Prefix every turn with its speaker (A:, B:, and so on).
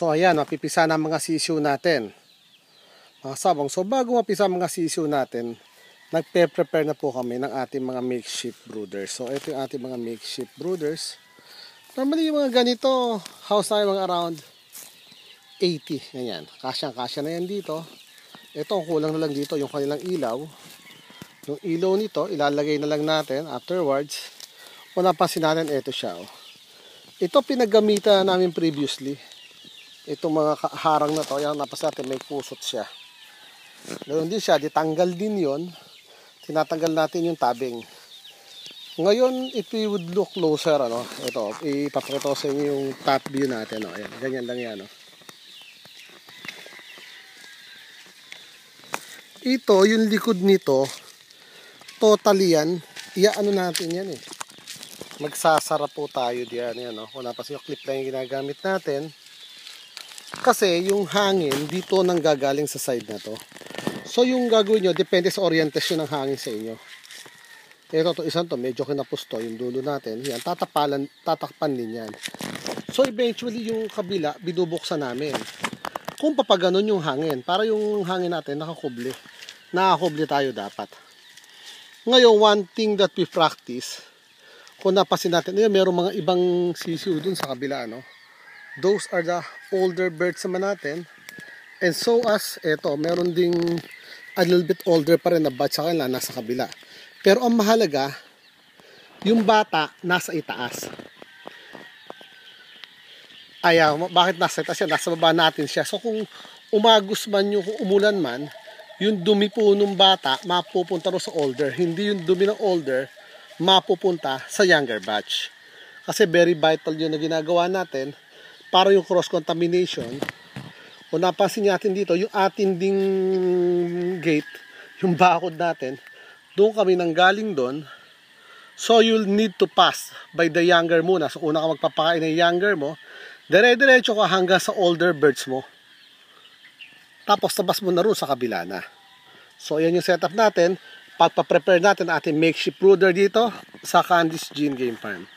A: So ayan, mapipisa na mga sisiw natin. Mga sabang, so bago mapisa mga sisiw natin, nagpe-prepare na po kami ng ating mga makeshift brooders. So ito yung ating mga makeshift brooders. Normally yung mga ganito, house na mga around 80. Ganyan, kasyang-kasya na yan dito. Ito, ang kulang na lang dito, yung kanilang ilaw. Yung ilaw nito, ilalagay na lang natin afterwards. Kung napansin natin, ito siya. Oh. Ito pinagamitan namin previously. Itong mga harang na to, yan napas natin may kusot siya. Ganoon din siya, ditanggal din yon. Tinatanggal natin yung tabing. Ngayon, if we would look closer, ano, ito, ipapakita sa inyo yung top view natin. Oh. Ayan, ganyan lang yan. Oh. Ito, yung likod nito, totally yan, iaano natin yan eh magsasara po tayo diyan yan no? kung napansin yung clip lang yung ginagamit natin kasi yung hangin dito nang gagaling sa side na to. So yung gagawin nyo depende sa orientation ng hangin sa inyo. Ito to isang to medyo kinapusto yung dulo natin. Yan tatapalan tatakpan din yan. So eventually yung kabila binubuksan namin. Kung papaganon yung hangin para yung hangin natin nakakuble nakakuble tayo dapat. Ngayon one thing that we practice kung napasin natin, yun, meron mga ibang sisiw dun sa kabila, no? Those are the older birds naman natin. And so as, eto, meron ding a little bit older pa rin na batch sa kanila, nasa kabila. Pero ang mahalaga, yung bata nasa itaas. Ay, uh, bakit nasa itaas siya? Nasa baba natin siya. So kung umagos man yung kung umulan man, yung dumi po ng bata mapupunta ro sa older. Hindi yung dumi ng older mapupunta sa younger batch. Kasi very vital yun na ginagawa natin para yung cross-contamination. Kung napansin natin dito, yung ating ding gate, yung bakod natin, doon kami nang galing doon. So you'll need to pass by the younger muna. So una ka magpapakain ng younger mo, dire-diretso ka hanggang sa older birds mo. Tapos tabas mo na rin sa kabila na. So yan yung setup natin pagpa-prepare natin ating makeshift brooder dito sa Candice Gene Game Farm.